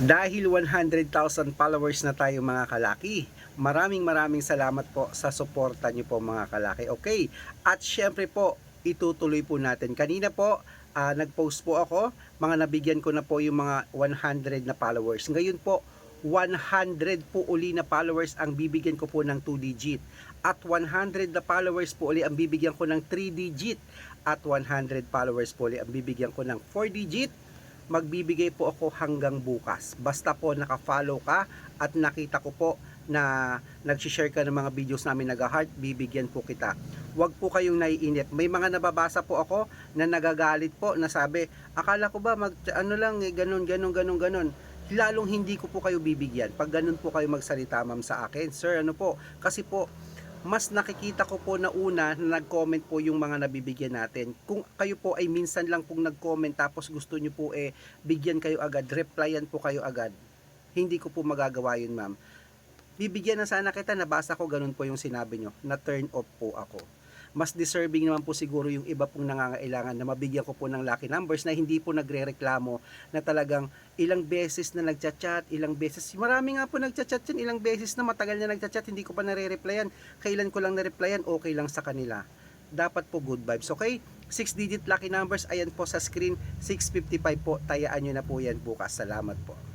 Dahil 100,000 followers na tayo mga kalaki, maraming maraming salamat po sa suporta niyo po mga kalaki. Okay, at syempre po, itutuloy po natin. Kanina po, ah, nag-post po ako, mga nabigyan ko na po yung mga 100 na followers. Ngayon po, 100 po uli na followers ang bibigyan ko po ng 2 digit. At 100 na followers po uli ang bibigyan ko ng 3 digit. At 100 followers po uli ang bibigyan ko ng 4 digit magbibigay po ako hanggang bukas. Basta po naka-follow ka at nakita ko po na nag-share ka ng mga videos namin nag-heart, bibigyan po kita. Huwag po kayong naiinip. May mga nababasa po ako na nagagalit po na sabi, akala ko ba mag ano lang eh, ganun ganun ganun ganun. Lalong hindi ko po kayo bibigyan. Pag ganun po kayo magsalita ma'am sa akin, sir, ano po? Kasi po mas nakikita ko po na una na nag-comment po yung mga nabibigyan natin. Kung kayo po ay minsan lang pong nag-comment tapos gusto nyo po eh bigyan kayo agad, replyan po kayo agad. Hindi ko po magagawa yun ma'am. Bibigyan na sana kita, nabasa ko ganun po yung sinabi nyo, na turn off po ako. Mas deserving naman po siguro yung iba pong nangangailangan na mabigyan ko po ng lucky numbers na hindi po nagre-reklamo na talagang ilang beses na nagchat-chat, ilang beses. Marami nga po nagchat-chat yan, ilang beses na matagal na nagchat-chat, hindi ko pa nare-replyan. Kailan ko lang na-replyan, okay lang sa kanila. Dapat po good vibes, okay? 6 digit lucky numbers, ayan po sa screen, 655 po, tayaan nyo na po yan bukas. Salamat po.